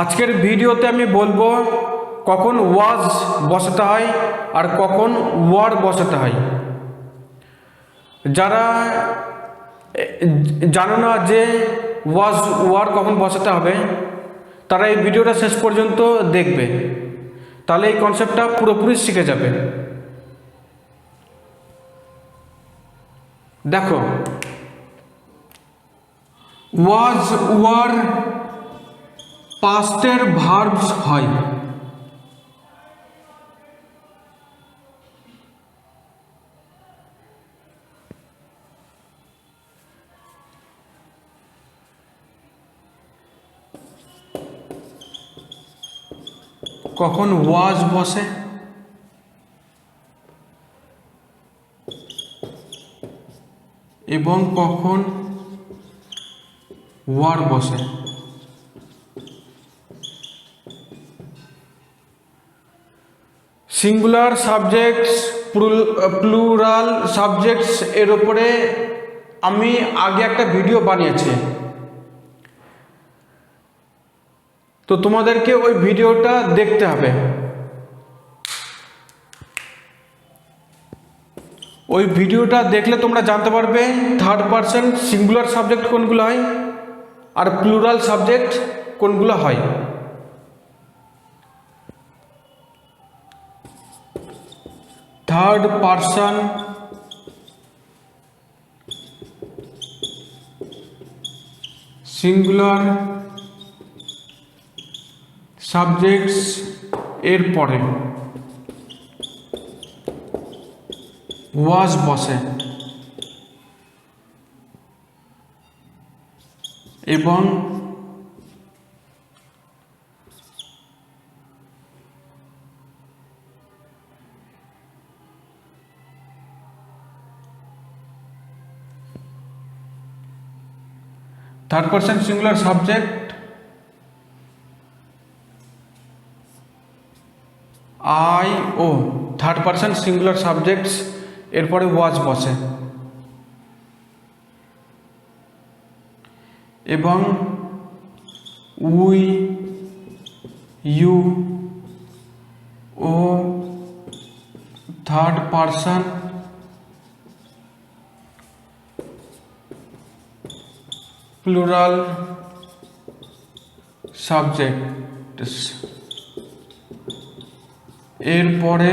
আজকের ভিডিওতে আমি বলব কখন ওয়াজ বসাতে হয় আর কখন ওয়ার বসাতে হয়। যারা জানো না যে ওয়াজ, ওয়ার কখন বসাতে হবে, তারা এই ভিডিওটা শেষ পর্যন্ত দেখবে। তাহলে এই কনসেপ্টটা পুরোপুরি শিখে যাবে। দেখো, ওয়াজ, ওয়ার পাস্টের ভার্বস হয়। কখন ওয়াজ বসে? এবং কখন ওয়ার বসে? সিঙ্গুলার সাবজেক্টস প্লুরাল সাবজেক্টস এর উপরে আমি আগে একটা ভিডিও বানিয়েছি। তো তোমাদেরকে ওই ভিডিওটা দেখতে হবে। ওই ভিডিওটা দেখলে তোমরা জানতে পারবে থার্ড পারসন সিঙ্গুলার সাবজেক্ট কোনগুলো হয় আর প্লুরাল সাবজেক্ট কোনগুলো হয়। থার্ড পারসন সিঙ্গুলার সাবজেক্টস এর পরে ওয়াজ বসে। এবং third person singular subject I O third person singular subjects এরপরে ওয়াজ বসে। এবং উই ইউ ও থার্ড পারসন প্লুরাল সাবজেক্ট এরপরে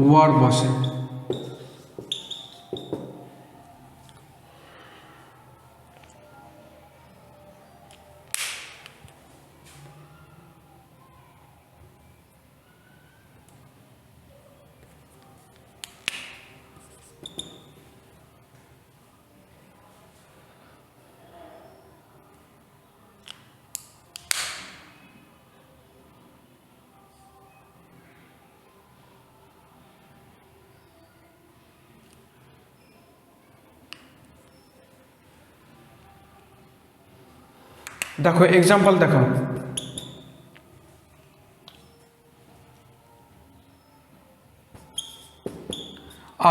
ওয়ার বসে দেখো এক্সাম্পল দেখো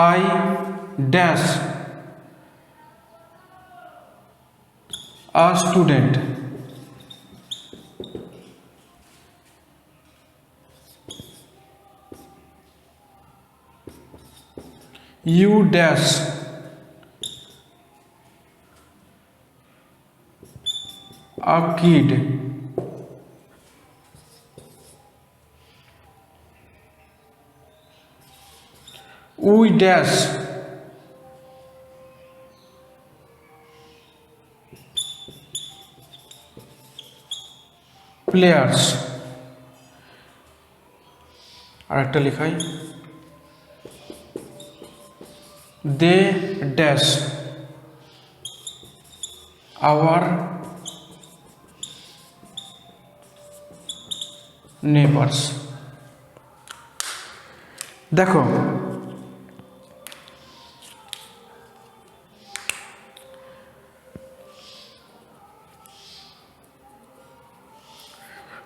I dash a student you dash a kid we dash players আরেকটা লেখাই দে ড্যাশ আওয়ার নেবার্স দেখো,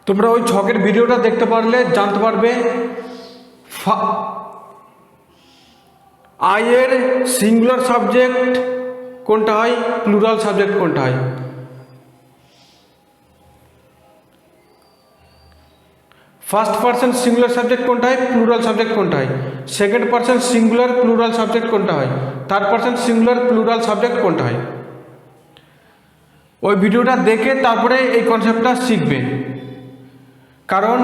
তোমরা ওই ছকের ভিডিওটা দেখতে পারলে জানতে পারবে আয়ের সিঙ্গুলার সাবজেক্ট কোনটা হয় প্লুরাল সাবজেক্ট কোনটা হয়? ফার্স্ট পার্সন সিঙ্গুলার সাবজেক্ট কোনটা হয়? প্লুরাল সাবজেক্ট কোনটা হয়? Second person singular plural subject কোনটা হয়? Third person singular plural subject কোনটা হয়? ওই ভিডিওটা দেখে তারপরে এই কনসেপ্টটা শিখবে। কারণ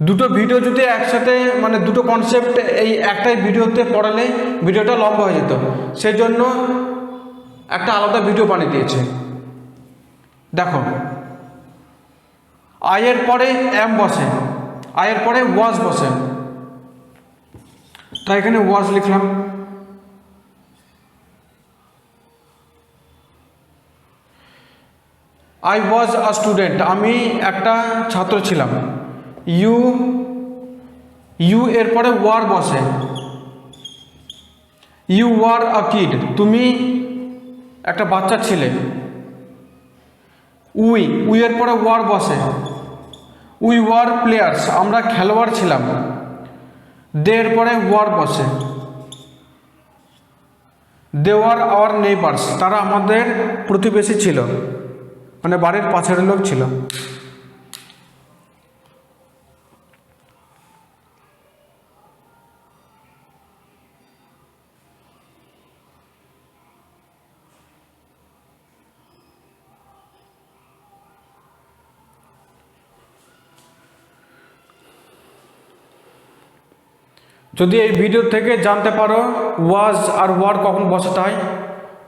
দুটো ভিডিও যদি একসাথে মানে দুটো কনসেপ্ট এই একটাই ভিডিওতে পড়ালে ভিডিওটা লম্বা হয়ে যেত। সেই জন্য একটা আলাদা ভিডিও বানিয়ে দিয়েছে। দেখো আয়ের পরে এম বসে, আয়ের পরে ওয়াজ বসে। তাই এখানে ওয়াজ লিখলাম। আই ওয়াজ আ স্টুডেন্ট আমি একটা ছাত্র ছিলাম। ইউ ইউ এর পরে ওয়ার বসে। ইউ ওয়ার আ কিড, তুমি একটা বাচ্চা ছিলে। উই উই এর পরে ওয়ার বসে। উই ওয়ার প্লেয়ার্স আমরা খেলোয়াড় ছিলাম। দে এর পরে ওয়ার বসে দেওয়ার আওয়ার নেইবার্স তারা আমাদের প্রতিবেশী ছিল। মানে বাড়ির পাশের লোক ছিল। যদি এই ভিডিও থেকে জানতে পারো ওয়াজ আর ওয়ার কখন বসাতে হয়,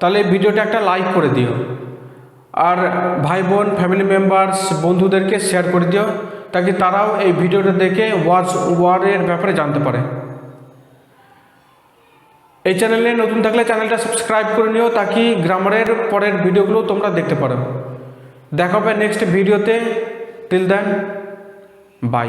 তাহলে এই ভিডিওটা একটা লাইক করে দিও। আর ভাই বোন ফ্যামিলি মেম্বার্স বন্ধুদেরকে শেয়ার করে দিও তাকে তারাও এই ভিডিওটা দেখে ওয়াজ ওয়ারের ব্যাপারে জানতে পারে। এই চ্যানেলে নতুন থাকলে চ্যানেলটা সাবস্ক্রাইব করে নিও, তাকি গ্রামারের পরের ভিডিওগুলো তোমরা দেখতে পারো। দেখা হবে নেক্সট ভিডিওতে টিল দেন বাই